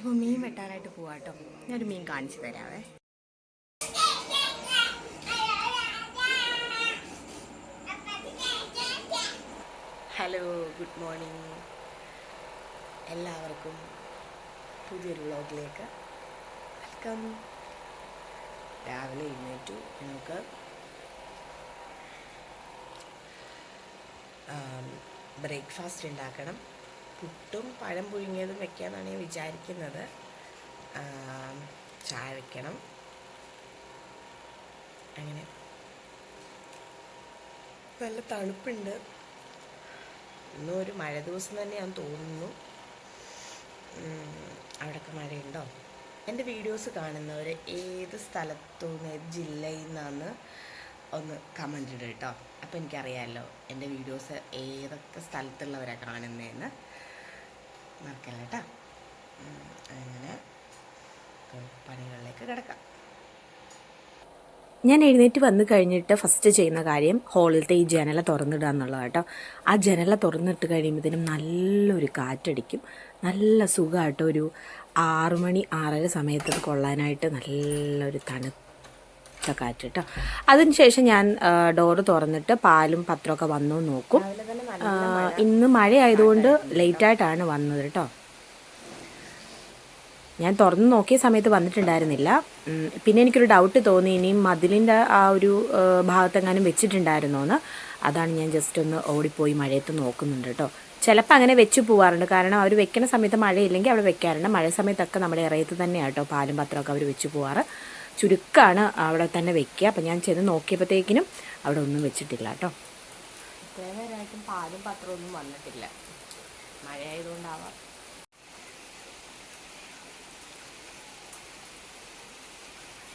അപ്പോൾ മീൻ വെട്ടാനായിട്ട് പോവാട്ടോ. ഞാനൊരു മീൻ കാണിച്ചു തരാവേ. Hello good morning. എല്ലാവർക്കും പുതിയൊരു വ്ളോഗിലേക്ക് വെൽക്കം. രാവിലെ എഴുന്നേറ്റു. നമുക്ക് ബ്രേക്ക്ഫാസ്റ്റ് ഉണ്ടാക്കണം. പുട്ടും പഴം പുഴുങ്ങിയതും വെക്കാമെന്നാണ് ഞാൻ വിചാരിക്കുന്നത്. ചായ വെക്കണം. അങ്ങനെ. നല്ല തണുപ്പുണ്ട്. ഇന്നും ഒരു മഴ ദിവസം തന്നെയാന്ന് തോന്നുന്നു. അവിടെ അവിടെയൊക്കെ മഴയുണ്ടോ? എന്റെ വീഡിയോസ് കാണുന്നവർ ഏത് സ്ഥലത്തു നിന്ന് ഏത് ജില്ലയിൽ നിന്നാണ് ഒന്ന് കമന്റ് ഇടുക കേട്ടോ. അപ്പോൾ എനിക്കറിയാമല്ലോ എന്റെ വീഡിയോസ് ഏതൊക്കെ സ്ഥലത്തുള്ളവരാണ് കാണുന്നതെന്ന് മറക്കല്ല കേട്ടോ അങ്ങനെ പണികളിലേക്ക് കിടക്കാം. ഞാൻ എഴുന്നേറ്റ് വന്നു കഴിഞ്ഞിട്ട് ഫസ്റ്റ് ചെയ്യുന്ന കാര്യം ഹോളിലത്തെ ഈ ജനല തുറന്നിടുക എന്നുള്ളത് കേട്ടോ ആ ജനല തുറന്നിട്ട് കഴിയുമ്പോഴത്തേനും നല്ലൊരു കാറ്റടിക്കും. നല്ല സുഖമായിട്ട് ഒരു ആറുമണി ആറര സമയത്ത് കൊള്ളാനായിട്ട് നല്ലൊരു തണുത്ത കാറ്റ് കേട്ടോ. അതിനുശേഷം ഞാൻ ഡോറ് തുറന്നിട്ട് പാലും പത്രമൊക്കെ വന്നു നോക്കും. ഇന്ന് മഴ ആയതുകൊണ്ട് ലേറ്റായിട്ടാണ് വന്നത് കേട്ടോ. ഞാൻ തുറന്നു നോക്കിയ സമയത്ത് വന്നിട്ടുണ്ടായിരുന്നില്ല. പിന്നെ എനിക്കൊരു ഡൗട്ട് തോന്നി. ഇനിയും മതിലിന്റെ ആ ഒരു ഭാഗത്തെങ്ങാനും ഭാഗത്തെങ്ങാനും വെച്ചിട്ടുണ്ടായിരുന്നോന്ന്. അതാണ് ഞാൻ ജസ്റ്റ് ഒന്ന് ഓടിപ്പോയി മഴയത്ത് നോക്കുന്നുണ്ട് കേട്ടോ. ചിലപ്പോൾ അങ്ങനെ വെച്ച് പോവാറുണ്ട്. കാരണം അവർ വെക്കുന്ന സമയത്ത് മഴയില്ലെങ്കിൽ അവിടെ വെക്കാറുണ്ട്. മഴ സമയത്തൊക്കെ നമ്മുടെ ഇറയത്ത് തന്നെയാണ് കേട്ടോ പാലും പത്രമൊക്കെ അവർ വെച്ച് പോവാറ്. ചുരുക്കമാണ് അവിടെ തന്നെ വെക്കുക. അപ്പം ഞാൻ ചെന്ന് നോക്കിയപ്പോഴത്തേക്കിനും അവിടെ ഒന്നും വെച്ചിട്ടില്ല കേട്ടോ. ഇത്രയും നേരമായിട്ടും പാലും പത്രമൊന്നും വന്നിട്ടില്ല. മഴ ആയതുകൊണ്ടാവാം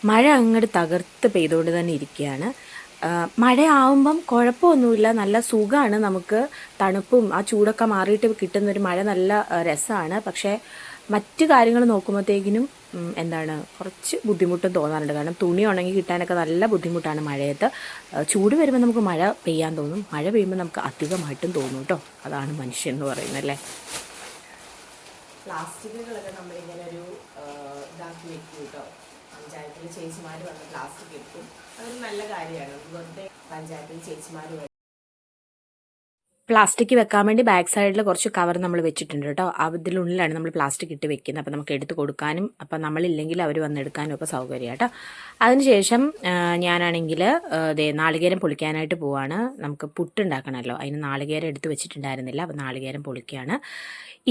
മഴ അങ്ങോട്ട് തകർത്ത് പെയ്തുകൊണ്ട് തന്നെ ഇരിക്കുകയാണ്. മഴയാവുമ്പം മഴ ആവുമ്പം കുഴപ്പമൊന്നുമില്ല. നല്ല സുഖമാണ് നമുക്ക്. തണുപ്പും ആ ചൂടൊക്കെ മാറിയിട്ട് കിട്ടുന്നൊരു മഴ നല്ല രസമാണ്. പക്ഷേ മറ്റു കാര്യങ്ങൾ നോക്കുമ്പോഴത്തേക്കിനും എന്താണ് കുറച്ച് ബുദ്ധിമുട്ടും തോന്നാറുണ്ട്. കാരണം തുണി ഉണങ്ങി കിട്ടാനൊക്കെ നല്ല ബുദ്ധിമുട്ടാണ് മഴയത്ത്. ചൂട് വരുമ്പോൾ നമുക്ക് മഴ പെയ്യാൻ തോന്നും. മഴ പെയ്യുമ്പോൾ നമുക്ക് അധികമായിട്ടും തോന്നും കേട്ടോ അതാണ് മനുഷ്യൻ എന്ന് പറയുന്നത് അല്ലേ? പ്ലാസ്റ്റിക്കുകളൊക്കെ നമ്മളിങ്ങനെ ഒരു ഇതാക്കി വെക്കും കേട്ടോ പഞ്ചായത്തിൽ ചേച്ചിമാർ വന്ന് പ്ലാസ്റ്റിക് എടുക്കും അതൊരു നല്ല കാര്യമാണ്. വെറുതെ പഞ്ചായത്തിൽ ചേച്ചിമാർ പ്ലാസ്റ്റിക് വെക്കാൻ വേണ്ടി ബാക്ക് സൈഡിൽ കുറച്ച് കവർ നമ്മൾ വെച്ചിട്ടുണ്ട് കേട്ടോ. അതിനുള്ളിലാണ് നമ്മൾ പ്ലാസ്റ്റിക് ഇട്ട് വെക്കുന്നത്. അപ്പോൾ നമുക്ക് എടുത്ത് കൊടുക്കാനും അപ്പോൾ നമ്മളില്ലെങ്കിൽ അവർ വന്നെടുക്കാനും ഒക്കെ സൗകര്യം കേട്ടോ. അതിനുശേഷം ശേഷം ഞാനാണെങ്കിൽ ദേ നാളികേരം പൊളിക്കാനായിട്ട് പോവാണ്. നമുക്ക് പുട്ടുണ്ടാക്കണമല്ലോ അതിന് നാളികേരം എടുത്ത് വെച്ചിട്ടുണ്ടായിരുന്നില്ല. അപ്പോൾ നാളികേരം പൊളിക്കുകയാണ്.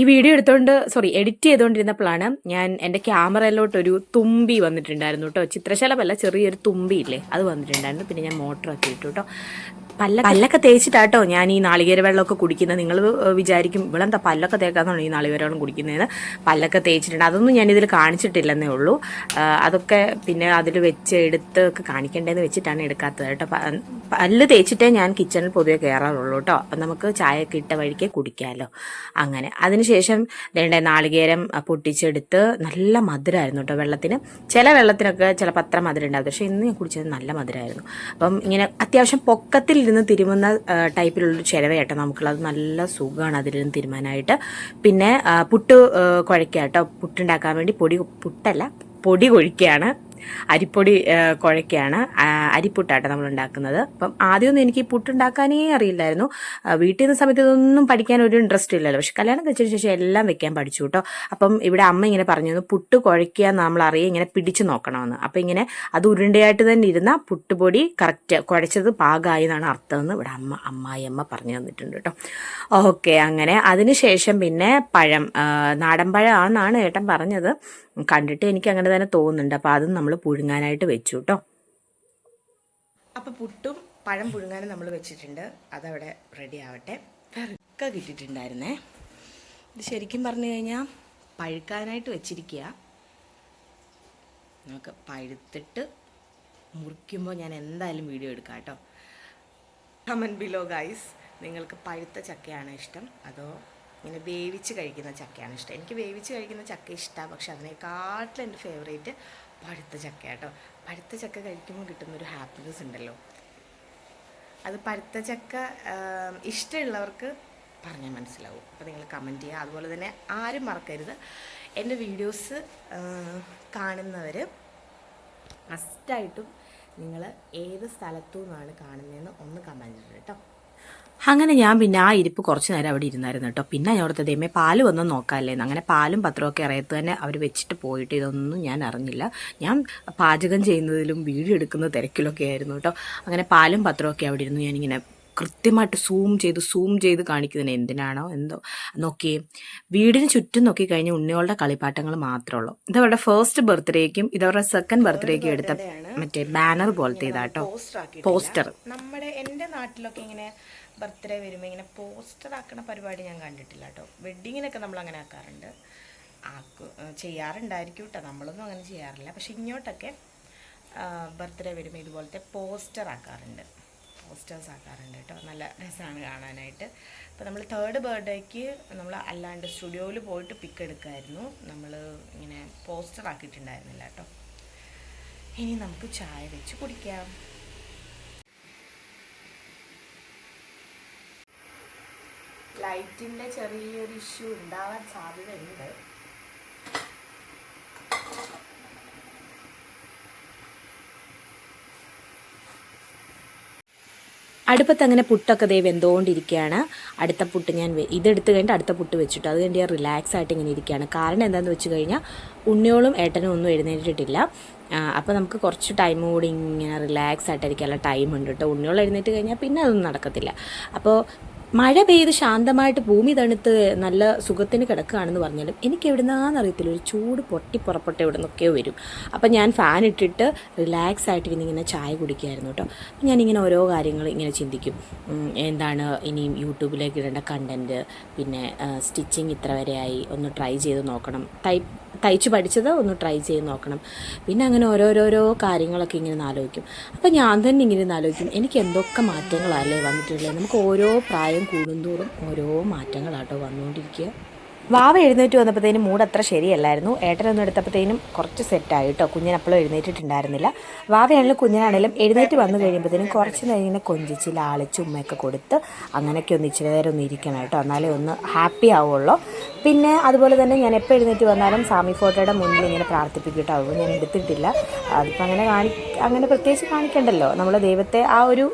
ഈ വീഡിയോ എടുത്തുകൊണ്ട് സോറി എഡിറ്റ് ചെയ്തുകൊണ്ടിരുന്നപ്പോഴാണ് ഞാൻ എന്റെ ക്യാമറയിലോട്ടൊരു തുമ്പി വന്നിട്ടുണ്ടായിരുന്നു കേട്ടോ. ചിത്രശലമല്ല ചെറിയൊരു തുമ്പി ഇല്ലേ അത് വന്നിട്ടുണ്ടായിരുന്നു. പിന്നെ ഞാൻ മോട്ടറൊക്കെ ഇട്ടു കേട്ടോ. പല്ല പല്ലൊക്കെ തേച്ചിട്ടാട്ടോ ഞാൻ ഈ നാളികേര വെള്ളമൊക്കെ കുടിക്കുന്നത്. നിങ്ങൾ വിചാരിക്കും ഇവളെന്താ പല്ലൊക്കെ തേക്കാന്നുള്ളൂ ഈ നാളികേര വെള്ളം കുടിക്കുന്നതെന്ന്? പല്ലൊക്കെ തേച്ചിട്ടുണ്ട്. അതൊന്നും ഞാൻ ഇതിൽ കാണിച്ചിട്ടില്ലെന്നേ ഉള്ളൂ. അതൊക്കെ പിന്നെ അതിൽ വെച്ച് എടുത്ത് ഒക്കെ കാണിക്കേണ്ടതെന്ന് വെച്ചിട്ടാണ് എടുക്കാത്തത് കേട്ടോ. പല്ല് തേച്ചിട്ടേ ഞാൻ കിച്ചണിൽ പൊതുവെ കയറാറുള്ളൂ കേട്ടോ. അപ്പം നമുക്ക് ചായയൊക്കെ ഇട്ട വഴിക്ക് കുടിക്കാമല്ലോ അങ്ങനെ. അതിനുശേഷം വേണ്ട നാളികേരം പൊട്ടിച്ചെടുത്ത് നല്ല മധുരമായിരുന്നു കേട്ടോ വെള്ളത്തിന്. ചില വെള്ളത്തിനൊക്കെ ചിലപ്പോൾ അത്ര മധുരം ഉണ്ടാവും പക്ഷേ ഇന്ന് ഞാൻ കുടിച്ചത് നല്ല മധുരമായിരുന്നു അപ്പം ഇങ്ങനെ അത്യാവശ്യം പൊക്കത്തിൽ ഇരുന്ന് തിരുമുന്ന ടൈപ്പിലുള്ള ടൈപ്പിലുള്ളൊരു ചിലവയാട്ടോ നമുക്കുള്ളത് നല്ല സുഖമാണ് അതിലിരുന്ന് തിരുമാനായിട്ട്. പിന്നെ പുട്ട് കുഴയ്ക്കുക കേട്ടോ. പുട്ടുണ്ടാക്കാൻ വേണ്ടി പൊടി പുട്ടല്ല പൊടി കൊഴിക്കുകയാണ്. അരിപ്പൊടി ആ, അരിപ്പുട്ടായിട്ട് നമ്മൾ ഉണ്ടാക്കുന്നത് അപ്പം ആദ്യമൊന്നും എനിക്ക് പുട്ടുണ്ടാക്കാനേ അറിയില്ലായിരുന്നു. വീട്ടിൽ നിന്ന് സമയത്ത് ഇതൊന്നും പഠിക്കാൻ ഒരു ഇൻട്രസ്റ്റ് ഇല്ലല്ലോ. പക്ഷെ കല്യാണം കഴിച്ചതിന് ശേഷം എല്ലാം വെക്കാൻ പഠിച്ചു കേട്ടോ. അപ്പം ഇവിടെ അമ്മ ഇങ്ങനെ പറഞ്ഞു പുട്ട് കുഴയ്ക്കുക നമ്മൾ അറിയാം ഇങ്ങനെ പിടിച്ചു നോക്കണമെന്ന്. അപ്പം ഇങ്ങനെ അത് ഉരുണ്ടയായിട്ട് തന്നെ ഇരുന്ന പുട്ടുപൊടി കറക്റ്റ് കുഴച്ചത് പാകമായി എന്നാണ് അർത്ഥം എന്ന് ഇവിടെ അമ്മ അമ്മായി അമ്മ പറഞ്ഞു തന്നിട്ടുണ്ട് കേട്ടോ. ഓക്കെ അങ്ങനെ. അതിനുശേഷം പിന്നെ പഴം നാടൻ പഴമാണെന്നാണ് ഏട്ടൻ പറഞ്ഞത്. കണ്ടിട്ട് എനിക്ക് അങ്ങനെ തന്നെ തോന്നുന്നുണ്ട്. അപ്പോൾ അതും നമ്മൾ പുഴുങ്ങാനായിട്ട് വെച്ചു കേട്ടോ അപ്പോൾ പുട്ടും പഴം പുഴുങ്ങാനും നമ്മൾ വെച്ചിട്ടുണ്ട്. അതവിടെ റെഡി ആവട്ടെ. വെറുക്ക കിട്ടിയിട്ടുണ്ടായിരുന്നേ. ഇത് ശരിക്കും പറഞ്ഞു കഴിഞ്ഞാൽ പഴുക്കാനായിട്ട് വെച്ചിരിക്കുക നമുക്ക് പഴുത്തിട്ട് മുറിക്കുമ്പോൾ ഞാൻ എന്തായാലും വീഡിയോ എടുക്കാം കേട്ടോ കമന്റ് ബിലോ ഗൈസ് നിങ്ങൾക്ക് പഴുത്ത ചക്കയാണ് ഇഷ്ടം? അതോ ഇങ്ങനെ വേവിച്ച് കഴിക്കുന്ന ചക്കയാണ് ഇഷ്ടം. എനിക്ക് വേവിച്ച് കഴിക്കുന്ന ചക്ക ഇഷ്ടമാണ് പക്ഷെ അതിനേക്കാട്ടിലും എന്റെ ഫേവറേറ്റ് പഴുത്ത ചക്ക കേട്ടോ. പഴുത്ത ചക്ക കഴിക്കുമ്പോൾ കിട്ടുന്ന ഒരു ഹാപ്പിനെസ് ഉണ്ടല്ലോ. അത് പഴുത്ത ചക്ക ഇഷ്ടമുള്ളവർക്ക് പറഞ്ഞാൽ മനസ്സിലാവും. അപ്പോൾ നിങ്ങൾ കമന്റ് ചെയ്യുക. അതുപോലെ തന്നെ ആരും മറക്കരുത്. എന്റെ വീഡിയോസ് കാണുന്നവർ മസ്റ്റായിട്ടും നിങ്ങൾ ഏത് സ്ഥലത്തു നിന്നാണ് കാണുന്നതെന്ന് ഒന്ന് കമന്റ് ചെയ്യണം കേട്ടോ. അങ്ങനെ ഞാൻ പിന്നെ ആ ഇരിപ്പ് കുറച്ച് നേരം അവിടെ ഇരുന്നായിരുന്നു കേട്ടോ. പിന്നെ ഞാൻ ഓർത്തത് ദൈവമേ പാൽ വന്ന് നോക്കാമല്ലേന്ന് അങ്ങനെ പാലും പത്രമൊക്കെ ഇറയത്ത് തന്നെ അവർ വെച്ചിട്ട് പോയിട്ട് ഇതൊന്നും ഞാൻ അറിഞ്ഞില്ല. ഞാൻ പാചകം ചെയ്യുന്നതിലും വീഡിയോ എടുക്കുന്ന തിരക്കിലൊക്കെ ആയിരുന്നു കേട്ടോ. അങ്ങനെ പാലും പത്രമൊക്കെ അവിടെ ഇരുന്നു ഞാനിങ്ങനെ കൃത്യമായിട്ട് സൂം ചെയ്ത് സൂം ചെയ്ത് കാണിക്കുന്നതിന് എന്തിനാണോ എന്തോ. നോക്കിയേ വീടിന് ചുറ്റും നോക്കി കഴിഞ്ഞ ഉണ്ണികളുടെ കളിപ്പാട്ടങ്ങൾ മാത്രമേ ഉള്ളൂ. ഇത് അവരുടെ ഫസ്റ്റ് ബർത്ത്ഡേക്കും ഇത് അവരുടെ സെക്കൻഡ് ബർത്ത്ഡേക്കും എടുത്ത മറ്റേ ബാനർ പോലത്തെ ഇതാട്ടോ പോസ്റ്റർ പോസ്റ്റർ നമ്മുടെ എന്റെ നാട്ടിലൊക്കെ ഇങ്ങനെ ബർത്ത്ഡേ വരുമ്പോൾ ഇങ്ങനെ പോസ്റ്റർ ആക്കണ പരിപാടി ഞാൻ കണ്ടിട്ടില്ല കേട്ടോ വെഡ്ഡിങ്ങിനൊക്കെ നമ്മൾ അങ്ങനെ ആക്കാറുണ്ട്. ആക്കു ചെയ്യാറുണ്ടായിരിക്കും കേട്ടോ നമ്മളൊന്നും അങ്ങനെ ചെയ്യാറില്ല. പക്ഷെ ഇങ്ങോട്ടൊക്കെ ബർത്ത്ഡേ വരുമ്പോൾ ഇതുപോലത്തെ പോസ്റ്റർ ആക്കാറുണ്ട്. പോസ്റ്റേഴ്സ് ആക്കാറുണ്ട് കേട്ടോ നല്ല രസമാണ് കാണാനായിട്ട്. അപ്പോൾ നമ്മൾ തേർഡ് ബർത്ത്ഡേക്ക് നമ്മൾ അല്ലാണ്ട് സ്റ്റുഡിയോയിൽ പോയിട്ട് പിക്ക് എടുക്കുമായിരുന്നു നമ്മൾ ഇങ്ങനെ പോസ്റ്റർ ആക്കിയിട്ടുണ്ടായിരുന്നില്ല കേട്ടോ ഇനി നമുക്ക് ചായ വെച്ച് കുടിക്കാം. ലൈറ്റിന്റെ ചെറിയൊരു ഇഷ്യൂ ഉണ്ടാവാൻ സാധ്യതയുണ്ട്. അടുപ്പത്ത് അങ്ങനെ പുട്ടൊക്കെ ദേ എന്തുകൊണ്ടിരിക്കുകയാണ് അടുത്ത പുട്ട് ഞാൻ ഇതെടുത്ത് കഴിഞ്ഞിട്ട് അടുത്ത പുട്ട് വെച്ചിട്ട്. അത് കഴിഞ്ഞ് ഞാൻ റിലാക്സ് ആയിട്ട് ഇങ്ങനെ ഇരിക്കുകയാണ് കാരണം എന്താണെന്ന് വെച്ച് കഴിഞ്ഞാൽ ഉണ്ണിയോളും ഏട്ടനും ഒന്നും എഴുന്നേറ്റിട്ടില്ല. അപ്പോൾ നമുക്ക് കുറച്ച് ടൈം കൂടി ഇങ്ങനെ റിലാക്സ് ആയിട്ടിരിക്കാനുള്ള ടൈം ഉണ്ട് കേട്ടോ ഉണ്ണിയോൾ എഴുന്നേറ്റ് കഴിഞ്ഞാൽ പിന്നെ അതൊന്നും നടക്കത്തില്ല. അപ്പോൾ മഴ പെയ്ത് ശാന്തമായിട്ട് ഭൂമി തണുത്ത് നല്ല സുഖത്തിന് കിടക്കുകയാണെന്ന് പറഞ്ഞാലും എനിക്ക് എവിടുന്നാന്ന് അറിയത്തില്ല. ഒരു ചൂട് പൊട്ടി പുറപ്പെട്ട എവിടെ നിന്നൊക്കെയോ വരും. അപ്പം ഞാൻ ഫാൻ ഇട്ടിട്ട് റിലാക്സ് ആയിട്ട് ഇരുന്ന് ഇങ്ങനെ ചായ കുടിക്കുമായിരുന്നു കേട്ടോ. അപ്പം ഞാനിങ്ങനെ ഓരോ കാര്യങ്ങൾ ഇങ്ങനെ ചിന്തിക്കും. എന്താണ് ഇനിയും യൂട്യൂബിലേക്ക് ഇടേണ്ട കണ്ടന്റ് പിന്നെ സ്റ്റിച്ചിങ് ഇത്ര വരെയായി ഒന്ന് ട്രൈ ചെയ്ത് നോക്കണം. തൈ തയ്ച്ച് പഠിച്ചത് ഒന്ന് ട്രൈ ചെയ്ത് നോക്കണം. പിന്നെ അങ്ങനെ ഓരോരോരോ കാര്യങ്ങളൊക്കെ ഇങ്ങനെ ആലോചിക്കും. അപ്പം ഞാൻ തന്നെ ഇങ്ങനെ ആലോചിക്കും. എനിക്ക് എന്തൊക്കെ മാറ്റങ്ങളല്ലേ വന്നിട്ടുള്ളത്? നമുക്ക് ഓരോ പ്രായം കൂടുന്തോറും ഓരോ മാറ്റങ്ങളാട്ടോ വന്നുകൊണ്ടിരിക്കുക വാവ എഴുന്നേറ്റ് വന്നപ്പോഴത്തേനും മൂഡ് അത്ര ശരിയല്ലായിരുന്നു. ഏട്ടനൊന്നും എടുത്തപ്പോഴത്തേനും കുറച്ച് സെറ്റായി കേട്ടോ കുഞ്ഞിനപ്പോഴും എഴുന്നേറ്റിട്ടുണ്ടായിരുന്നില്ല. വാവയാണെങ്കിലും കുഞ്ഞിനാണെങ്കിലും എഴുന്നേറ്റ് വന്നു കഴിയുമ്പോഴത്തേനും കുറച്ച് നേരം ഇങ്ങനെ കൊഞ്ചിച്ച് ലാളിച്ച് ഉമ്മയൊക്കെ കൊടുത്ത് അങ്ങനെയൊക്കെ ഒന്ന് ഇച്ചിരി നേരം ഒന്ന് ഇരിക്കണം കേട്ടോ എന്നാലേ ഒന്ന് ഹാപ്പി ആവുള്ളൂ. പിന്നെ അതുപോലെ തന്നെ ഞാൻ എപ്പോൾ എഴുന്നേറ്റ് വന്നാലും സ്വാമി ഫോട്ടോയുടെ മുന്നിൽ ഇങ്ങനെ പ്രാർത്ഥിപ്പിക്കും കേട്ടോ ഞാൻ എടുത്തിട്ടില്ല. അതിപ്പോൾ അങ്ങനെ കാണി അങ്ങനെ പ്രത്യേകിച്ച് കാണിക്കണ്ടല്ലോ. നമ്മൾ ദൈവത്തെ ആ ഒരു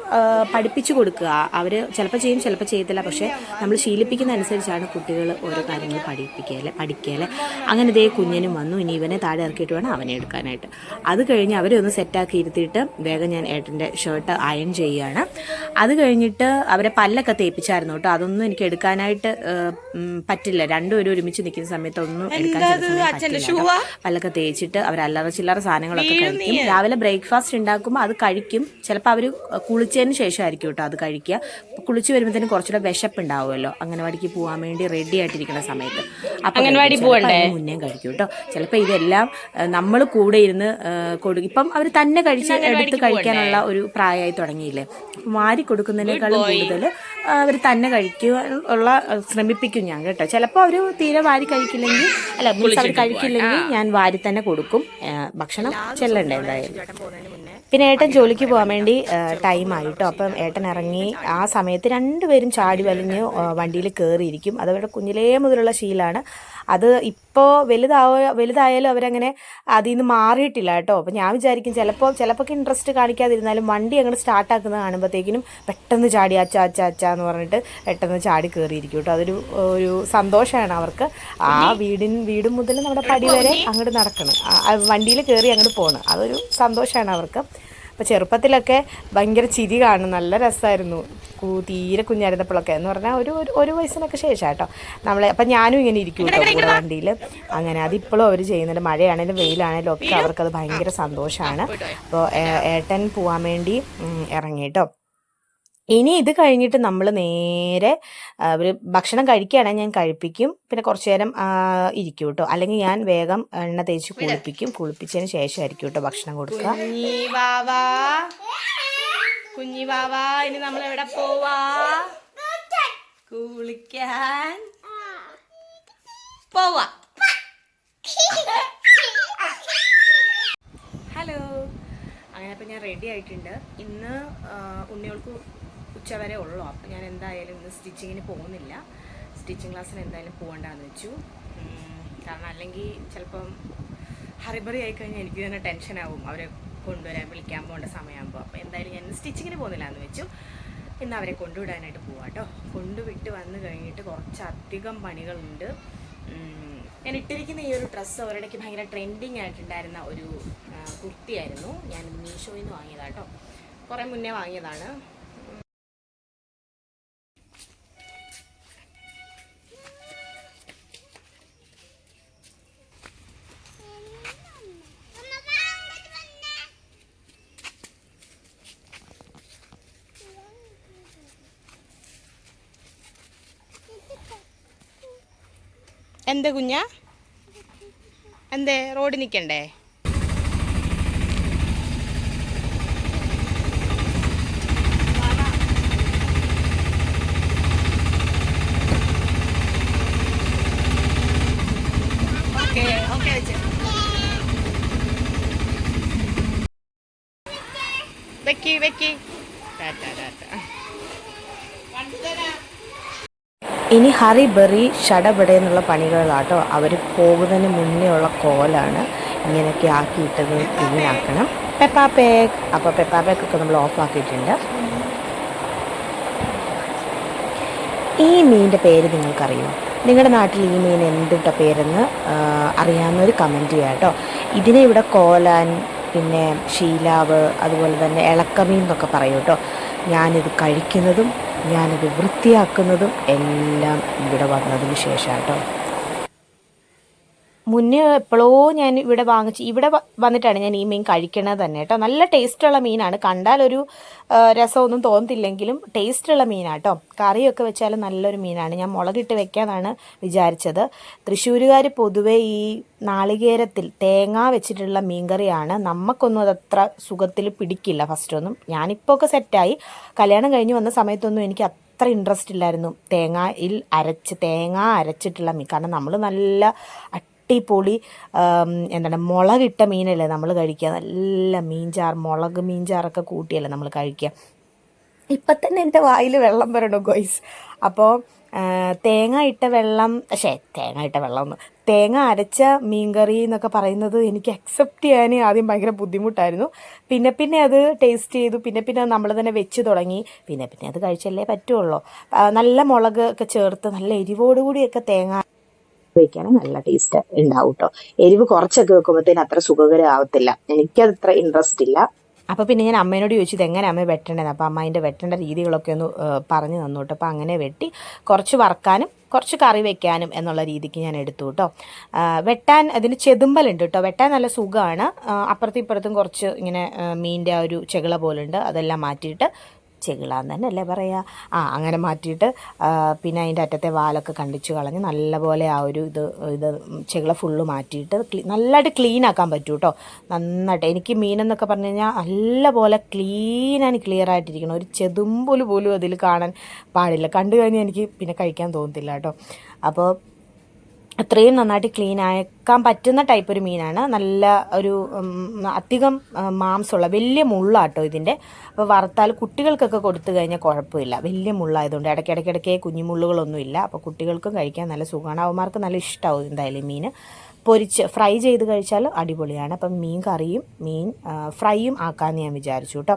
പഠിപ്പിച്ചു കൊടുക്കുക. അവർ ചിലപ്പോൾ ചെയ്യും ചിലപ്പോൾ ചെയ്യത്തില്ല. പക്ഷേ നമ്മൾ ശീലിപ്പിക്കുന്ന അനുസരിച്ചാണ് കുട്ടികൾ ഓരോ കാര്യങ്ങൾ പഠിപ്പിക്കൽ പഠിക്കൽ അങ്ങനെ ദേ കുഞ്ഞിനും വന്നു. ഇനി ഇവനെ താഴെ ഇറക്കിയിട്ട് വേണം അവനെ എടുക്കാനായിട്ട്. അത് കഴിഞ്ഞ് അവരെ ഒന്ന് സെറ്റാക്കി ഇരുത്തിയിട്ട് വേഗം ഞാൻ ഏട്ടന്റെ ഷർട്ട് അയൺ ചെയ്യുകയാണ്. അത് കഴിഞ്ഞിട്ട് അവരെ പല്ലൊക്കെ തേപ്പിച്ചായിരുന്നു കേട്ടോ. അതൊന്നും എനിക്ക് എടുക്കാനായിട്ട് പറ്റില്ല. രണ്ടുപേരും ഒരുമിച്ച് നിൽക്കുന്ന സമയത്ത് ഒന്നും എടുക്കാൻ പറ്റില്ല പല്ലൊക്കെ തേച്ചിട്ട് അവർ അല്ലറ ചില്ലറ സാധനങ്ങളൊക്കെ കഴിക്കും. രാവിലെ ബ്രേക്ക്ഫാസ്റ്റ് ഉണ്ടാക്കുമ്പോൾ അത് കഴിക്കും. ചിലപ്പോൾ അവർ കുളിച്ചതിന് ശേഷമായിരിക്കും കേട്ടോ അത് കഴിക്കുക. കുളിച്ച് വരുമ്പോഴത്തേനും കുറച്ചുകൂടെ വിശപ്പ് ഉണ്ടാവുമല്ലോ വടിക്ക് പോകാൻ വേണ്ടി റെഡി ആയിട്ടിരിക്കുന്ന സമയത്ത്. അപ്പോൾ മുന്നേ കഴിക്കും കേട്ടോ ചിലപ്പോൾ ഇതെല്ലാം നമ്മൾ കൂടെ ഇരുന്ന് കൊടുക്കും ഇപ്പം അവർ തന്നെ കഴിച്ച് എടുത്ത് കഴിക്കാനുള്ള ഒരു പ്രായമായി തുടങ്ങിയില്ലേ? മാരി വാരി കൊടുക്കുന്നതിനേക്കാളും കൂടുതൽ അവർ തന്നെ കഴിക്കുക ഉള്ള ശ്രമിപ്പിക്കും ഞാൻ കേട്ടോ. ചിലപ്പോൾ അവർ തീരെ വാരി കഴിക്കില്ലെങ്കിൽ അല്ല അവർ കഴിക്കില്ലെങ്കിൽ ഞാൻ വാരി തന്നെ കൊടുക്കും. ഭക്ഷണം ചെല്ലണ്ടേ എന്തായാലും? പിന്നെ ഏട്ടൻ ജോലിക്ക് പോകാൻ വേണ്ടി ടൈം ആയിട്ടോ അപ്പം ഏട്ടൻ ഇറങ്ങി ആ സമയത്ത് രണ്ടുപേരും ചാടി വലിഞ്ഞ് വണ്ടിയിൽ കയറിയിരിക്കും അത് അവരുടെ കുഞ്ഞിലേ മുതലുള്ള ശീലമാണ് അത് ഇപ്പോൾ വലുതാവോ വലുതായാലും അവരങ്ങനെ അതിൽ നിന്ന് മാറിയിട്ടില്ല കേട്ടോ. അപ്പോൾ ഞാൻ വിചാരിക്കും ചിലപ്പോൾ ചിലപ്പോൾ ഇൻട്രസ്റ്റ് കാണിക്കാതിരുന്നാലും വണ്ടി അങ്ങോട്ട് സ്റ്റാർട്ടാക്കുന്നത് കാണുമ്പോഴത്തേക്കിനും പെട്ടെന്ന് ചാടി അച്ച അച്ച അച്ച എന്ന് പറഞ്ഞിട്ട് പെട്ടെന്ന് ചാടി കയറിയിരിക്കും കേട്ടോ. അതൊരു ഒരു സന്തോഷമാണ് അവർക്ക്. ആ വീടിൻ വീട് മുതൽ നമ്മുടെ പടി വരെ അങ്ങോട്ട് നടക്കണം. വണ്ടിയിൽ കയറി അങ്ങോട്ട് പോകണം അതൊരു സന്തോഷമാണ് അവർക്ക്. അപ്പോൾ ചെറുപ്പത്തിലൊക്കെ ഭയങ്കര ചിരി കാണും. നല്ല രസമായിരുന്നു തീരെ കുഞ്ഞായിരുന്നപ്പോഴൊക്കെ എന്ന് പറഞ്ഞാൽ ഒരു ഒരു- ഒരു വയസ്സിനൊക്കെ ശേഷം കേട്ടോ നമ്മളെ അപ്പം ഞാനും ഇങ്ങനെ ഇരിക്കും കേട്ടോ കൂടെ വണ്ടിയിൽ അങ്ങനെ അതിപ്പോഴും അവർ ചെയ്യുന്നുണ്ട്. മഴയാണേലും വെയിലാണേലും ഒക്കെ അവർക്കത് ഭയങ്കര സന്തോഷമാണ് അപ്പോൾ ഏട്ടൻ പോവാൻ വേണ്ടി ഇറങ്ങി കേട്ടോ ഇനി ഇത് കഴിഞ്ഞിട്ട് നമ്മൾ നേരെ ഒരു ഭക്ഷണം കഴിക്കുകയാണെങ്കിൽ ഞാൻ കഴിപ്പിക്കും. പിന്നെ കുറച്ച് നേരം ഇരിക്കും കേട്ടോ. അല്ലെങ്കിൽ ഞാൻ വേഗം എണ്ണ തേച്ച് കുളിപ്പിക്കും. കുളിപ്പിച്ചതിന് ശേഷമായിരിക്കും കേട്ടോ ഭക്ഷണം കൊടുക്കുക. കുഞ്ഞി വാവാ. ഇനി നമ്മൾ എവിടെ പോവാ? കുളിക്കാൻ പോവാ. ഹലോ. അങ്ങനെ അപ്പം ഞാൻ റെഡി ആയിട്ടുണ്ട്. ഇന്ന് ഉണ്ണികൾക്ക് ഉച്ച വരെ ഉള്ളൂ. അപ്പം ഞാൻ എന്തായാലും ഇന്ന് സ്റ്റിച്ചിങ്ങിന് പോകുന്നില്ല. സ്റ്റിച്ചിങ് ക്ലാസ്സിന് എന്തായാലും പോകണ്ടെന്ന് വെച്ചു. കാരണം അല്ലെങ്കിൽ ചിലപ്പം ഹറിബറി ആയി കഴിഞ്ഞാൽ എനിക്ക് തന്നെ ടെൻഷനാവും അവരെ കൊണ്ടുവരാൻ വിളിക്കാൻ പോകേണ്ട സമയമാകുമ്പോൾ. അപ്പോൾ എന്തായാലും ഞാൻ സ്റ്റിച്ചിങ്ങിന് പോകുന്നില്ല എന്ന് വെച്ചു. ഇന്ന് അവരെ കൊണ്ടുവിടാനായിട്ട് പോവാം കേട്ടോ കൊണ്ടുവിട്ട് വന്ന് കഴിഞ്ഞിട്ട് കുറച്ചധികം പണികളുണ്ട്. ഞാൻ ഇട്ടിരിക്കുന്ന ഈ ഒരു ഡ്രസ്സ് ഒരിടയ്ക്ക് ഭയങ്കര ട്രെൻഡിങ് ആയിട്ടുണ്ടായിരുന്ന ഒരു കുർത്തിയായിരുന്നു. ഞാൻ മീഷോയിൽ നിന്ന് വാങ്ങിയതാട്ടോ കുറേ മുന്നേ വാങ്ങിയതാണ്. എന്താ കുഞ്ഞ? എന്തേ റോഡ് നിൽക്കണ്ടേ വെക്കി വെക്കി. ടാറ്റ ടാറ്റ ഇനി ഹറി ബെറി ഷടപട എന്നുള്ള പണികളാട്ടോ അവർ പോകുന്നതിന് മുന്നേ ഉള്ള കോലാണ് ഇങ്ങനെയൊക്കെ ആക്കിയിട്ടത് ക്ലീനാക്കണം പെപ്പാ പേക്ക് അപ്പോൾ പെപ്പാ പേക്കൊക്കെ നമ്മൾ ഓഫാക്കിയിട്ടുണ്ട് ഈ മീനിന്റെ പേര് നിങ്ങൾക്കറിയോ? നിങ്ങളുടെ നാട്ടിൽ ഈ മീൻ എന്തിട്ട പേരെന്ന് അറിയാവുന്നൊരു കമന്റ് ചെയ്യാം കേട്ടോ ഇതിനെ ഇവിടെ കോലാൻ പിന്നെ ഷീലാവ് അതുപോലെ തന്നെ ഇളക്കമീൻ എന്നൊക്കെ പറയും കേട്ടോ ഞാനിത് കഴിക്കുന്നതും ഞാനിത് വൃത്തിയാക്കുന്നതും എല്ലാം ഇവിടെ വന്നതിന് ശേഷം കേട്ടോ മുന്നേ എപ്പോഴോ ഞാൻ ഇവിടെ വാങ്ങിച്ച് ഇവിടെ വന്നിട്ടാണ് ഞാൻ ഈ മീൻ കഴിക്കണത് തന്നെ കേട്ടോ. നല്ല ടേസ്റ്റുള്ള മീനാണ്. കണ്ടാൽ ഒരു രസമൊന്നും തോന്നത്തില്ലെങ്കിലും ടേസ്റ്റുള്ള മീനാണ് കേട്ടോ കറിയൊക്കെ വെച്ചാൽ നല്ലൊരു മീനാണ്. ഞാൻ മുളകിട്ട് വെക്കാനാണ് വിചാരിച്ചത്. തൃശ്ശൂരുകാർ പൊതുവേ ഈ നാളികേരത്തിൽ തേങ്ങ വെച്ചിട്ടുള്ള മീൻകറിയാണ്. നമുക്കൊന്നും അതത്ര സുഖത്തിൽ പിടിക്കില്ല ഫസ്റ്റ് ഫസ്റ്റൊന്നും. ഞാനിപ്പോൾ ഒക്കെ സെറ്റായി. കല്യാണം കഴിഞ്ഞ് വന്ന സമയത്തൊന്നും എനിക്ക് അത്ര ഇൻട്രസ്റ്റ് ഇല്ലായിരുന്നു. തേങ്ങയിൽ അരച്ച് തേങ്ങ അരച്ചിട്ടുള്ള മീൻ. കാരണം നമ്മൾ നല്ല അട്ടിപ്പൊളി ആം, എന്താണ് മുളകിട്ട മീനല്ലേ നമ്മൾ കഴിക്കുക. നല്ല മീൻചാർ മുളക് മീൻചാറൊക്കെ കൂട്ടിയല്ലേ നമ്മൾ കഴിക്കുക. ഇപ്പം തന്നെ എന്റെ വായിൽ വെള്ളം വരണു ഗോയ്സ്. അപ്പോൾ തേങ്ങ ഇട്ട വെള്ളം പക്ഷേ തേങ്ങ ഇട്ട വെള്ളം ഒന്ന് തേങ്ങ അരച്ച മീൻകറി എന്നൊക്കെ പറയുന്നത് എനിക്ക് അക്സെപ്റ്റ് ചെയ്യാൻ ആദ്യം ഭയങ്കര ബുദ്ധിമുട്ടായിരുന്നു. പിന്നെ പിന്നെ അത് ടേസ്റ്റ് ചെയ്തു പിന്നെ പിന്നെ നമ്മൾ തന്നെ വെച്ച് തുടങ്ങി പിന്നെ പിന്നെ അത് കഴിച്ചല്ലേ പറ്റുള്ളൂ. നല്ല മുളക് ഒക്കെ ചേർത്ത് നല്ല എരിവോടുകൂടിയൊക്കെ തേങ്ങ വെക്കുകയാണെങ്കിൽ നല്ല ടേസ്റ്റ് ഉണ്ടാവും കേട്ടോ എരിവ് കുറച്ചൊക്കെ വെക്കുമ്പോഴത്തേന് അത്ര സുഖകരമാവത്തില്ല. എനിക്കത് അത്ര ഇൻട്രസ്റ്റ് ഇല്ല. അപ്പോൾ പിന്നെ ഞാൻ അമ്മേനോട് ചോദിച്ചത് എങ്ങനെ അമ്മ വെട്ടേണ്ടത് അപ്പോൾ അമ്മ വെട്ടേണ്ട രീതികളൊക്കെ ഒന്ന് പറഞ്ഞു തന്നു കേട്ടോ അപ്പോൾ അങ്ങനെ വെട്ടി കുറച്ച് വറക്കാനും കുറച്ച് കറി വെക്കാനും എന്നുള്ള രീതിക്ക് ഞാൻ എടുത്തു കേട്ടോ വെട്ടാൻ അതിന് ചെതുമ്പലുണ്ട് കേട്ടോ വെട്ടാൻ നല്ല സുഖമാണ്. അപ്പുറത്തും ഇപ്പുറത്തും കുറച്ച് ഇങ്ങനെ മീനിന്റെ ആ ഒരു ചെകിള പോലുണ്ട്. അതെല്ലാം മാറ്റിയിട്ട് ചെകിളാന്ന് തന്നെ അല്ലേ പറയുക ആ അങ്ങനെ മാറ്റിയിട്ട് പിന്നെ അതിന്റെ അറ്റത്തെ വാലൊക്കെ കണ്ടിച്ച് കളഞ്ഞ് നല്ലപോലെ ആ ഒരു ഇത് ഇത് ചെകിള ഫുള്ള് മാറ്റിയിട്ട് നല്ലതായിട്ട് ക്ലീൻ ആക്കാൻ പറ്റൂ കേട്ടോ നന്നായിട്ട്. എനിക്ക് മീനെന്നൊക്കെ പറഞ്ഞു കഴിഞ്ഞാൽ നല്ലപോലെ ക്ലീൻ ആൻഡ് ക്ലിയർ ആയിട്ടിരിക്കണം. ഒരു ചെതുമ്പൽ പോലും അതിൽ കാണാൻ പാടില്ല. കണ്ടു കഴിഞ്ഞാൽ എനിക്ക് പിന്നെ കഴിക്കാൻ തോന്നത്തില്ല കേട്ടോ അപ്പോൾ അത്രയും നന്നായിട്ട് ക്ലീൻ ആക്കാൻ പറ്റുന്ന ടൈപ്പ് ഒരു മീനാണ്. നല്ല ഒരു അധികം മാംസമുള്ള വലിയ മുള്ളാട്ടോ ഇതിന്റെ അപ്പോൾ വറുത്താൽ കുട്ടികൾക്കൊക്കെ കൊടുത്തു കഴിഞ്ഞാൽ കുഴപ്പമില്ല. വലിയ മുള്ളായതുകൊണ്ട് ഇടയ്ക്കിടയ്ക്കിടയ്ക്ക് കുഞ്ഞുമുള്ളുകളൊന്നും ഇല്ല അപ്പോൾ കുട്ടികൾക്കും കഴിക്കാൻ നല്ല സുഖമാണ്. അവന്മാർക്ക് നല്ല ഇഷ്ടമാവും എന്തായാലും മീൻ. പൊരിച്ച് ഫ്രൈ ചെയ്ത് കഴിച്ചാൽ അടിപൊളിയാണ്. അപ്പം മീൻ കറിയും മീൻ ഫ്രൈയും ആക്കാമെന്ന് ഞാൻ വിചാരിച്ചു കേട്ടോ.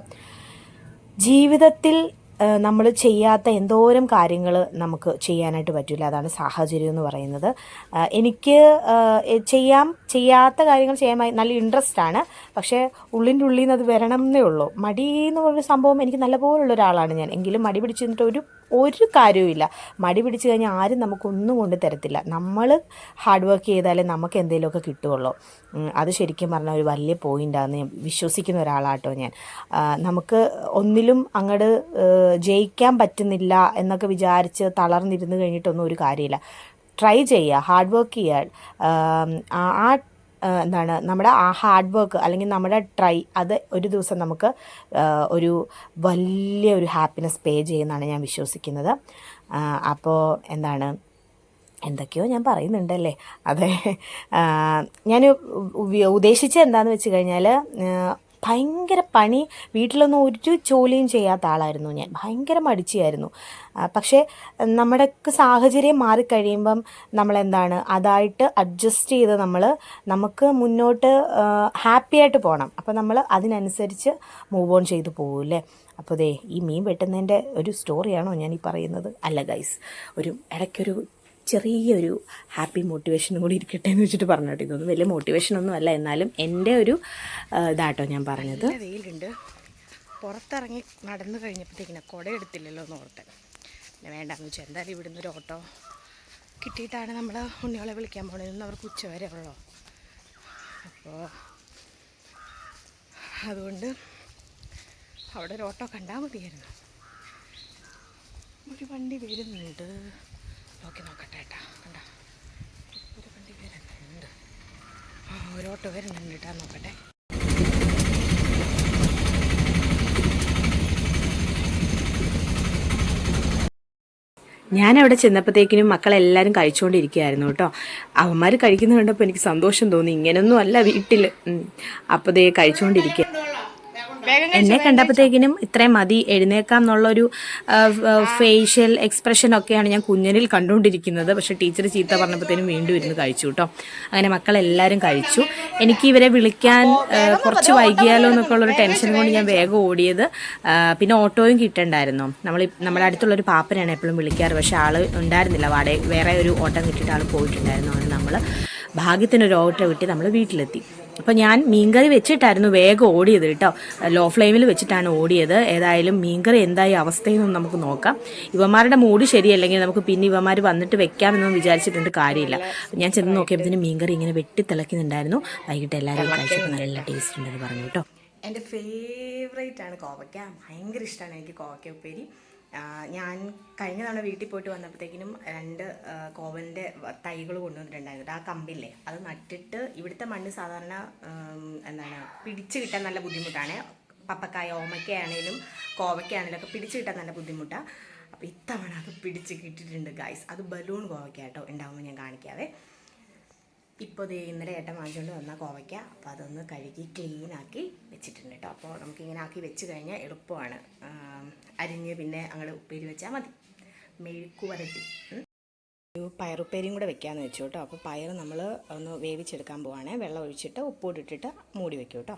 ജീവിതത്തിൽ നമ്മൾ ചെയ്യാത്ത എന്തോരം കാര്യങ്ങൾ നമുക്ക് ചെയ്യാനായിട്ട് പറ്റില്ല. അതാണ് സാഹചര്യം എന്ന് പറയുന്നത്. എനിക്ക് ചെയ്യാം ചെയ്യാത്ത കാര്യങ്ങൾ ചെയ്യാൻ നല്ല ഇൻട്രസ്റ്റ് ആണ്. പക്ഷേ ഉള്ളിന്റെ ഉള്ളിൽ നിന്ന് അത് വരണം എന്നേ ഉള്ളൂ. മടി എന്ന് പറഞ്ഞ സംഭവം എനിക്ക് നല്ലപോലുള്ള ഒരാളാണ് ഞാൻ. എങ്കിലും മടി പിടിച്ചിരുന്നിട്ട് ഒരു ഒരു കാര്യവുമില്ല. മടി പിടിച്ചു കഴിഞ്ഞാൽ ആരും നമുക്കൊന്നും കൊണ്ട് തരത്തില്ല. നമ്മൾ ഹാർഡ് വർക്ക് ചെയ്താലേ നമുക്ക് എന്തെങ്കിലുമൊക്കെ കിട്ടുകയുള്ളൂ. അത് ശരിക്കും പറഞ്ഞാൽ ഒരു വലിയ പോയിന്റാണെന്ന് ഞാൻ വിശ്വസിക്കുന്ന ഒരാളാട്ടോ ഞാൻ. നമുക്ക് ഒന്നിലും അങ്ങോട്ട് ജയിക്കാൻ പറ്റുന്നില്ല എന്നൊക്കെ വിചാരിച്ച് തളർന്നിരുന്ന് കഴിഞ്ഞിട്ടൊന്നും ഒരു കാര്യമില്ല. ട്രൈ ചെയ്യുക ഹാർഡ് വർക്ക് ചെയ്യുക ആം, എന്താണ് നമ്മുടെ ആ ഹാർഡ് വർക്ക് അല്ലെങ്കിൽ നമ്മുടെ ട്രൈ അത് ഒരു ദിവസം നമുക്ക് ഒരു വലിയ ഒരു ഹാപ്പിനെസ് പേ ചെയ്യുന്നതാണ് ഞാൻ വിശ്വസിക്കുന്നത്. അപ്പോൾ എന്താണ് എന്തൊക്കെയോ ഞാൻ പറയുന്നുണ്ടല്ലേ അതെ. ഞാൻ ഉദ്ദേശിച്ച എന്താണെന്ന് വെച്ച് കഴിഞ്ഞാൽ ഭയങ്കര പണി വീട്ടിലൊന്നും ഒരു ജോലിയും ചെയ്യാത്ത ആളായിരുന്നു ഞാൻ. ഭയങ്കര മടിച്ചിയായിരുന്നു. ആ, പക്ഷേ നമ്മുടെയൊക്കെ സാഹചര്യം മാറിക്കഴിയുമ്പം നമ്മളെന്താണ് അതായിട്ട് അഡ്ജസ്റ്റ് ചെയ്ത് നമ്മൾ നമുക്ക് മുന്നോട്ട് ഹാപ്പി ആയിട്ട് പോകണം അപ്പോൾ നമ്മൾ അതിനനുസരിച്ച് മൂവ് ഓൺ ചെയ്ത് പോകൂല്ലേ അപ്പോൾ ദേ ഈ മീൻ വെട്ടുന്നതിന്റെ ഒരു സ്റ്റോറിയാണോ ഞാൻ ഈ പറയുന്നത്? അല്ല ഗൈസ് ഒരു ഇടയ്ക്കൊരു ചെറിയൊരു ഹാപ്പി മോട്ടിവേഷനും കൂടി ഇരിക്കട്ടെ എന്ന് വെച്ചിട്ട് പറഞ്ഞോട്ടെ. ഇതൊന്നും വലിയ മോട്ടിവേഷൻ ഒന്നും അല്ല. എന്നാലും എന്റെ ഒരു ഇതാട്ടോ ഞാൻ പറഞ്ഞത്. വെയിലുണ്ട്. പുറത്തിറങ്ങി നടന്നു കഴിഞ്ഞപ്പോഴത്തേക്കിനെ കുട എടുത്തില്ലല്ലോ എന്ന് ഓർത്ത്. പിന്നെ വേണ്ടാന്ന് വെച്ചാൽ എന്തായാലും ഇവിടുന്ന് ഒരു ഓട്ടോ കിട്ടിയിട്ടാണ് നമ്മൾ ഉണ്ണികളെ വിളിക്കാൻ പോണത്. ഇന്ന് അവർക്ക് ഉച്ച വരെ ഉള്ളു? അപ്പോൾ അതുകൊണ്ട് അവിടെ ഒരു ഓട്ടോ കണ്ടാൽ മതിയായിരുന്നു. ഒരു വണ്ടി വരുന്നുണ്ട്. നോക്കി നോക്കട്ടെ ഏട്ടാ. കണ്ട? ഒരു വണ്ടി വരുന്നുണ്ട്. ആ ഒരു ഓട്ടോ വരുന്നുണ്ട് കേട്ടാ നോക്കട്ടെ. ഞാൻ അവിടെ ചെന്നപ്പോഴത്തേക്കിനും മക്കളെല്ലാവരും കഴിച്ചുകൊണ്ടിരിക്കുകയായിരുന്നു കേട്ടോ. അവന്മാർ കഴിക്കുന്നത് കണ്ടപ്പോൾ എനിക്ക് സന്തോഷം തോന്നി. ഇങ്ങനെയൊന്നും അല്ല വീട്ടിൽ അപ്പോൾ ദേ കഴിച്ചുകൊണ്ടിരിക്കുക എന്നെ കണ്ടപ്പോഴത്തേക്കിനും ഇത്രയും മതി എഴുന്നേക്കാം എന്നുള്ളൊരു ഫേഷ്യൽ എക്സ്പ്രഷൻ ഒക്കെയാണ് ഞാൻ കുഞ്ഞനിൽ കണ്ടുകൊണ്ടിരിക്കുന്നത്. പക്ഷേ ടീച്ചർ ചീത്ത പറഞ്ഞപ്പോഴത്തേനും വീണ്ടും ഇരുന്ന് കഴിച്ചു കേട്ടോ. അങ്ങനെ മക്കളെല്ലാവരും കഴിച്ചു. എനിക്ക് ഇവരെ വിളിക്കാൻ കുറച്ച് വൈകിയാലോ എന്നൊക്കെ ഉള്ളൊരു ടെൻഷൻ കൊണ്ട് ഞാൻ വേഗം ഓടിയത്. പിന്നെ ഓട്ടോയും കിട്ടണ്ടായിരുന്നു. നമ്മൾ നമ്മുടെ അടുത്തുള്ളൊരു പാപ്പനാണ് എപ്പോഴും വിളിക്കാറ്. പക്ഷേ ആൾ ഉണ്ടായിരുന്നില്ല. വാടക വേറെ ഒരു ഓട്ടം കിട്ടിയിട്ട് ആൾ പോയിട്ടുണ്ടായിരുന്നു. അങ്ങനെ നമ്മൾ ഭാഗ്യത്തിനൊരു ഓട്ടോ കിട്ടി. നമ്മൾ വീട്ടിലെത്തി. അപ്പോൾ ഞാൻ മീൻകറി വെച്ചിട്ടായിരുന്നു വേഗം ഓടിയത് കേട്ടോ. ലോ ഫ്ലെയിമിൽ വെച്ചിട്ടാണ് ഓടിയത്. ഏതായാലും മീൻകറി എന്തായി അവസ്ഥയെന്നൊന്നും നമുക്ക് നോക്കാം. ഇവന്മാരുടെ മൂഡ് ശരിയല്ലെങ്കിൽ നമുക്ക് പിന്നെ ഇവന്മാർ വന്നിട്ട് വെക്കാമെന്നൊന്നും വിചാരിച്ചിട്ടുണ്ട് കാര്യമില്ല. ഞാൻ ചെന്ന് നോക്കിയപ്പോഴത്തേന് മീൻകറി ഇങ്ങനെ വെട്ടി വെട്ടിത്തിളക്കുന്നുണ്ടായിരുന്നു വൈകിട്ട് എല്ലാവരും കഴിച്ചപ്പോൾ നല്ല ടേസ്റ്റ് ഉണ്ടെന്ന് പറഞ്ഞു കേട്ടോ. എന്റെ ഫേവറേറ്റ് ആണ് കോവയ്ക്ക. ഭയങ്കര ഇഷ്ടമാണ് എനിക്ക് കോവയ്ക്ക ഉപ്പേരി. ഞാൻ കഴിഞ്ഞ തവണ വീട്ടിൽ പോയിട്ട് വന്നപ്പോഴത്തേക്കിനും രണ്ട് കോവലിന്റെ തൈകൾ കൊണ്ടുവന്നിട്ടുണ്ടായിരുന്നു. ആ കമ്പില്ലേ അത് നട്ടിട്ട് ഇവിടുത്തെ മണ്ണ് സാധാരണ എന്താണ് പിടിച്ചു കിട്ടാൻ നല്ല ബുദ്ധിമുട്ടാണ്. പപ്പക്കായ ഓമയ്ക്കയാണേലും കോവയ്ക്കാണേലും ഒക്കെ പിടിച്ചു കിട്ടാൻ നല്ല ബുദ്ധിമുട്ടാണ് അപ്പോൾ ഇത്തവണ അത് പിടിച്ച് കിട്ടിയിട്ടുണ്ട് ഗായ്സ് അത് ബലൂൺ കോവയ്ക്ക കേട്ടോ ഉണ്ടാകുമ്പോൾ ഞാൻ കാണിക്കാവേ. ഇപ്പോൾ ദേ ഇന്നലെ ഏട്ടൻ വാങ്ങിച്ചുകൊണ്ട് വന്ന കോവയ്ക്ക. അപ്പോൾ അതൊന്ന് കഴുകി ക്ലീൻ ആക്കി വെച്ചിട്ടുണ്ട് കേട്ടോ അപ്പോൾ നമുക്കിങ്ങനെ ആക്കി വെച്ച് കഴിഞ്ഞാൽ എളുപ്പമാണ്. അരിഞ്ഞ് പിന്നെ അങ്ങോട്ട് ഉപ്പേരി വെച്ചാൽ മതി. മെഴുക്ക് വരട്ടി. പയറുപ്പേരിയും കൂടെ വെക്കാമെന്ന് വെച്ചു കേട്ടോ അപ്പോൾ പയർ നമ്മൾ ഒന്ന് വേവിച്ചെടുക്കാൻ പോവാണ്. വെള്ളം ഒഴിച്ചിട്ട് ഉപ്പൂടിട്ടിട്ട് മൂടി വെക്കും കേട്ടോ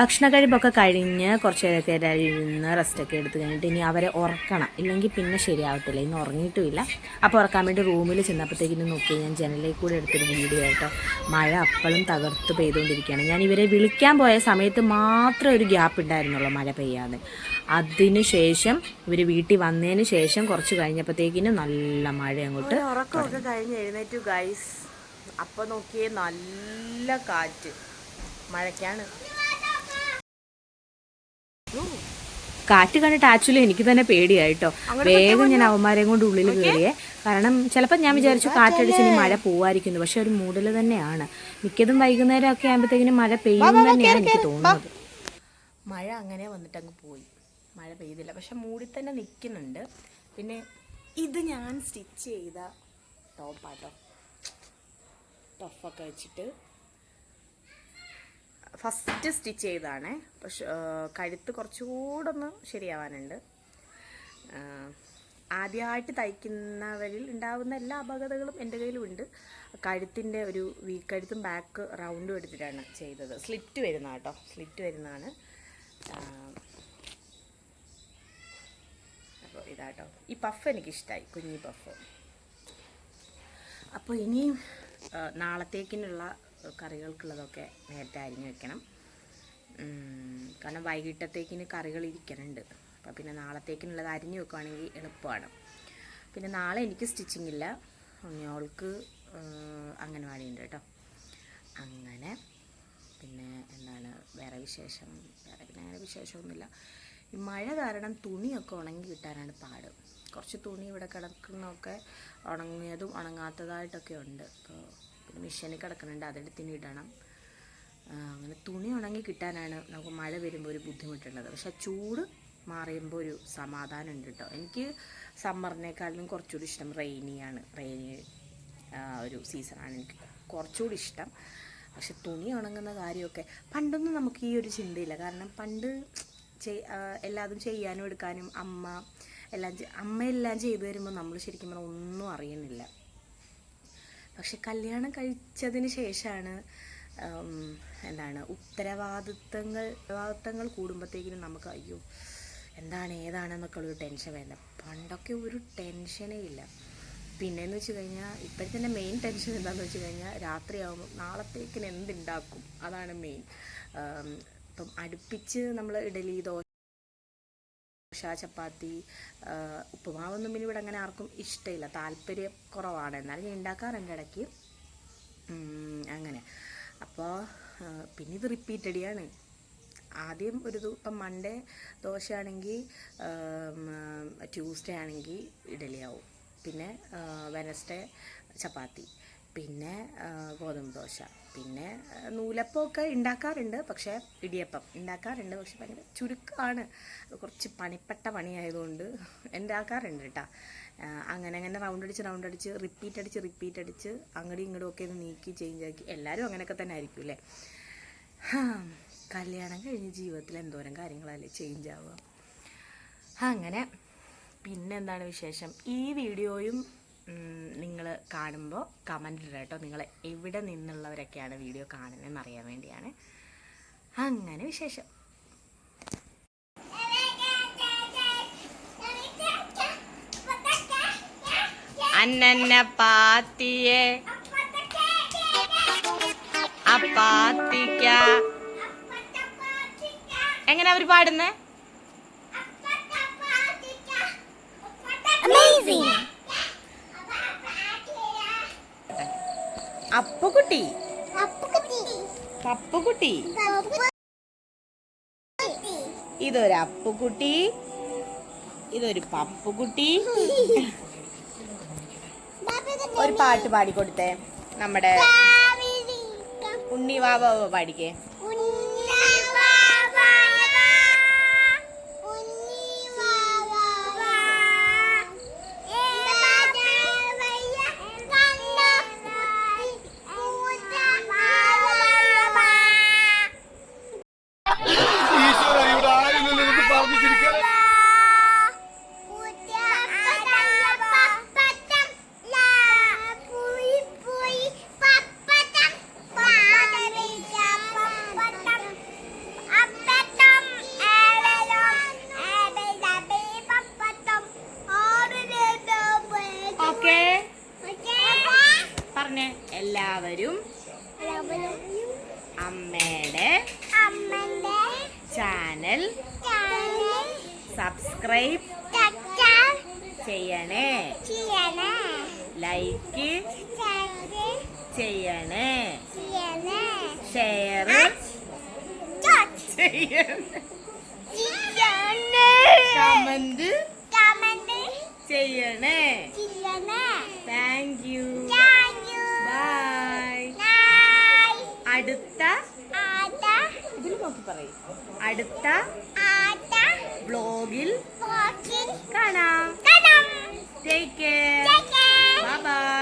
ഭക്ഷണ കഴിപ്പൊക്കെ കഴിഞ്ഞ് കുറച്ച് നേരത്തെ ഇരുന്ന് റെസ്റ്റൊക്കെ എടുത്ത് കഴിഞ്ഞിട്ട് ഇനി അവരെ ഉറക്കണം. ഇല്ലെങ്കിൽ പിന്നെ ശരിയാവത്തില്ല. ഇന്ന് ഉറങ്ങിയിട്ടുമില്ല. അപ്പോൾ ഉറക്കാൻ വേണ്ടി റൂമിൽ ചെന്നപ്പോഴത്തേക്കിനും നോക്കി ഞാൻ ജനലിൽ കൂടെ എടുത്തൊരു വീഡിയോ ആയിട്ടോ മഴ അപ്പോഴും തകർത്ത് പെയ്തുകൊണ്ടിരിക്കുകയാണ്. ഞാൻ ഇവരെ വിളിക്കാൻ പോയ സമയത്ത് മാത്രം ഒരു ഗ്യാപ്പ് ഉണ്ടായിരുന്നുള്ളൂ മഴ പെയ്യാതെ. അതിന് ശേഷം ഇവർ വീട്ടിൽ വന്നതിന് ശേഷം കുറച്ച് കഴിഞ്ഞപ്പോഴത്തേക്കിനും നല്ല മഴ അങ്ങോട്ട് ഉറക്കമൊക്കെ കഴിഞ്ഞ് എഴുന്നേറ്റു ഗൈസ് അപ്പോൾ നോക്കിയേ നല്ല കാറ്റ്. മഴയ്ക്കാണ്. കാറ്റ് കണ്ടിട്ട് ആക്ച്വലി എനിക്ക് തന്നെ പേടിയായിട്ടോ. വേഗം ഞാൻ അവന്മാരെയും കൊണ്ട് ഉള്ളിൽ കയറിയേ കാരണം ചിലപ്പോൾ ഞാൻ വിചാരിച്ചു കാറ്റടിച്ച് ഇനി മഴ പോവായിരിക്കുന്നു. പക്ഷെ ഒരു മൂടൽ തന്നെയാണ്. മിക്കതും വൈകുന്നേരം ഒക്കെ ആകുമ്പോഴത്തേക്കിനും മഴ പെയ്യും തന്നെയാണ് എനിക്ക് തോന്നുന്നത്. മഴ അങ്ങനെ വന്നിട്ട് അങ്ങ് പോയി. മഴ പെയ്തില്ല. പക്ഷെ മൂടി തന്നെ നിൽക്കുന്നുണ്ട് പിന്നെ ഇത് ഞാൻ സ്റ്റിച്ച് ചെയ്ത ടോപ്പാട്ടോ. ടഫൊക്കെ വെച്ചിട്ട്. ഫസ്റ്റ് സ്റ്റിച്ച് ചെയ്താണ് പക്ഷെ കഴുത്ത് കുറച്ചുകൂടെ ഒന്ന് ശരിയാവാനുണ്ട് ആദ്യമായിട്ട് തയ്ക്കുന്നവരിൽ ഉണ്ടാകുന്ന എല്ലാ അപകടങ്ങളും എന്റെ കയ്യിലുണ്ട്. കഴുത്തിന്റെ ഒരു വീക്കഴുത്തും ബാക്ക് റൗണ്ടും എടുത്തിട്ടാണ് ചെയ്തത്. സ്ലിറ്റ് വരുന്ന കേട്ടോ. സ്ലിറ്റ് വരുന്നതാണ്. അപ്പോൾ ഇതാട്ടോ ഈ പഫ് എനിക്കിഷ്ടമായി കുഞ്ഞി പഫ്. അപ്പോൾ ഇനിയും നാളത്തേക്കിനുള്ള കറികൾക്കുള്ളതൊക്കെ നേരത്തെ അരിഞ്ഞു വെക്കണം. കാരണം വൈകിട്ടത്തേക്കിന് കറികൾ ഇരിക്കുന്നുണ്ട് അപ്പോൾ പിന്നെ നാളത്തേക്കിനുള്ളത് അരിഞ്ഞു വെക്കുകയാണെങ്കിൽ എളുപ്പമാണ്. പിന്നെ നാളെ എനിക്ക് സ്റ്റിച്ചിങ് ഇല്ല. ഞോൾക്ക് അംഗൻവാടി ഉണ്ട് കേട്ടോ. അങ്ങനെ പിന്നെ എന്താണ് വേറെ വിശേഷം? വേറെ പിന്നെ അങ്ങനെ വിശേഷമൊന്നുമില്ല. ഈ മഴ കാരണം തുണിയൊക്കെ ഉണങ്ങി കിട്ടാനാണ് പാട്. കുറച്ച് തുണി ഇവിടെ കിടക്കുന്നതൊക്കെ ഉണങ്ങിയതും ഉണങ്ങാത്തതായിട്ടൊക്കെ ഉണ്ട്. അപ്പോൾ പിന്നെ മെഷീനിൽ കിടക്കുന്നുണ്ട്. അതെടുത്തിന് ഇടണം. അങ്ങനെ തുണി ഉണങ്ങി കിട്ടാനാണ് നമുക്ക് മഴ വരുമ്പോൾ ഒരു ബുദ്ധിമുട്ടുള്ളത്. പക്ഷെ ചൂട് മാറിയുമ്പോൾ ഒരു സമാധാനം ഉണ്ട് കേട്ടോ. എനിക്ക് സമ്മറിനേക്കാളും കുറച്ചുകൂടി ഇഷ്ടം റെയിനിയാണ്. റെയിനി ഒരു സീസണാണ് എനിക്ക് കുറച്ചുകൂടി ഇഷ്ടം. പക്ഷെ തുണി ഉണങ്ങുന്ന കാര്യമൊക്കെ പണ്ടൊന്നും നമുക്ക് ഈ ഒരു ചിന്തയില്ല. കാരണം പണ്ട് എല്ലാതും ചെയ്യാനും എടുക്കാനും അമ്മ എല്ലാം അമ്മ എല്ലാം ചെയ്തു തരുമ്പോൾ നമ്മൾ ശരിക്കും പറഞ്ഞാൽ ഒന്നും അറിയുന്നില്ല. പക്ഷെ കല്യാണം കഴിച്ചതിന് ശേഷമാണ് എന്താണ് ഉത്തരവാദിത്തങ്ങൾ ഉത്തരവാദിത്തങ്ങൾ കൂടുമ്പോഴത്തേക്കിനും നമുക്ക് അയ്യോ എന്താണ് ഏതാണെന്നൊക്കെ ഉള്ളൊരു ടെൻഷൻ വേണ്ട പണ്ടൊക്കെ ഒരു ടെൻഷനേ ഇല്ല. പിന്നെന്ന് വെച്ച് കഴിഞ്ഞാൽ ഇപ്പോഴത്തെ മെയിൻ ടെൻഷൻ എന്താണെന്ന് വെച്ച് കഴിഞ്ഞാൽ രാത്രിയാകുമ്പോൾ നാളത്തേക്കിന് എന്തുണ്ടാക്കും? അതാണ് മെയിൻ ഇപ്പം അടുപ്പിച്ച് നമ്മൾ ഇഡലി ദോശ ദോശ ചപ്പാത്തി ഉപ്പുമാവൊന്നും പിന്നെ ഇവിടെ അങ്ങനെ ആർക്കും ഇഷ്ടമില്ല. താല്പര്യം കുറവാണ്. എന്നാലും ഞാൻ ഉണ്ടാക്കാറുണ്ട് ഇടയ്ക്ക്. അങ്ങനെ. അപ്പോൾ പിന്നെ ഇത് റിപ്പീറ്റഡിയാണ് ആദ്യം ഒരു ഇപ്പം മൺഡേ ദോശയാണെങ്കിൽ ട്യൂസ്ഡേ ആണെങ്കിൽ ഇഡലിയാവും. പിന്നെ വെനസ്ഡേ ചപ്പാത്തി. പിന്നെ ഗോതമ്പ് ദോശ. പിന്നെ നൂലപ്പമൊക്കെ ഉണ്ടാക്കാറുണ്ട് പക്ഷേ ഇടിയപ്പം ഉണ്ടാക്കാറുണ്ട് പക്ഷെ ഭയങ്കര ചുരുക്കമാണ് കുറച്ച് പണിപ്പെട്ട പണിയായതുകൊണ്ട് ഉണ്ടാക്കാറുണ്ട് കേട്ടോ അങ്ങനെ അങ്ങനെ റൗണ്ട് അടിച്ച് റൗണ്ട് അടിച്ച് റിപ്പീറ്റ് അടിച്ച് റിപ്പീറ്റ് അടിച്ച് അങ്ങോട്ടും ഇങ്ങോട്ടും ഒക്കെ ഒന്ന് നീക്കി ചേഞ്ച് ആക്കി. എല്ലാവരും അങ്ങനെയൊക്കെ തന്നെ ആയിരിക്കും അല്ലേ കല്യാണം കഴിഞ്ഞ് ജീവിതത്തിൽ എന്തോരം കാര്യങ്ങളല്ലേ ചേഞ്ച് ആവുക. അങ്ങനെ. പിന്നെന്താണ് വിശേഷം? ഈ വീഡിയോയും നിങ്ങൾ കാണുമ്പോൾ കമന്റ് ഇടുക കേട്ടോ. നിങ്ങൾ എവിടെ നിന്നുള്ളവരൊക്കെയാണ് വീഡിയോ കാണുന്നതെന്ന് അറിയാൻ വേണ്ടിയാണ്. അങ്ങനെ വിശേഷം. അന്നന്ന പാത്തിയെ അപ്പാത്തിക്ക. എങ്ങനെ അവർ പാടുന്നേ? അപ്പുകുട്ടി. പപ്പുകുട്ടി. ഇതൊരു അപ്പുകുട്ടി. ഇതൊരു പപ്പുകുട്ടി. ഒരു പാട്ട് പാടിക്കൊടുത്തേ. നമ്മുടെ ഉണ്ണി വാവ പാടിക്കേ. സബ്സ്ക്രൈബ് ചെയ്യണേ. ലൈക്ക് ചെയ്യണേ. ഷെയർ ചെയ്യണേ. കമന്റ് ചെയ്യണേ. താങ്ക് യു ബൈ അടുത്ത അടുത്ത ബ്ലോഗിൽ കാണാം ടേക്ക് കെയർ ബൈ ബൈ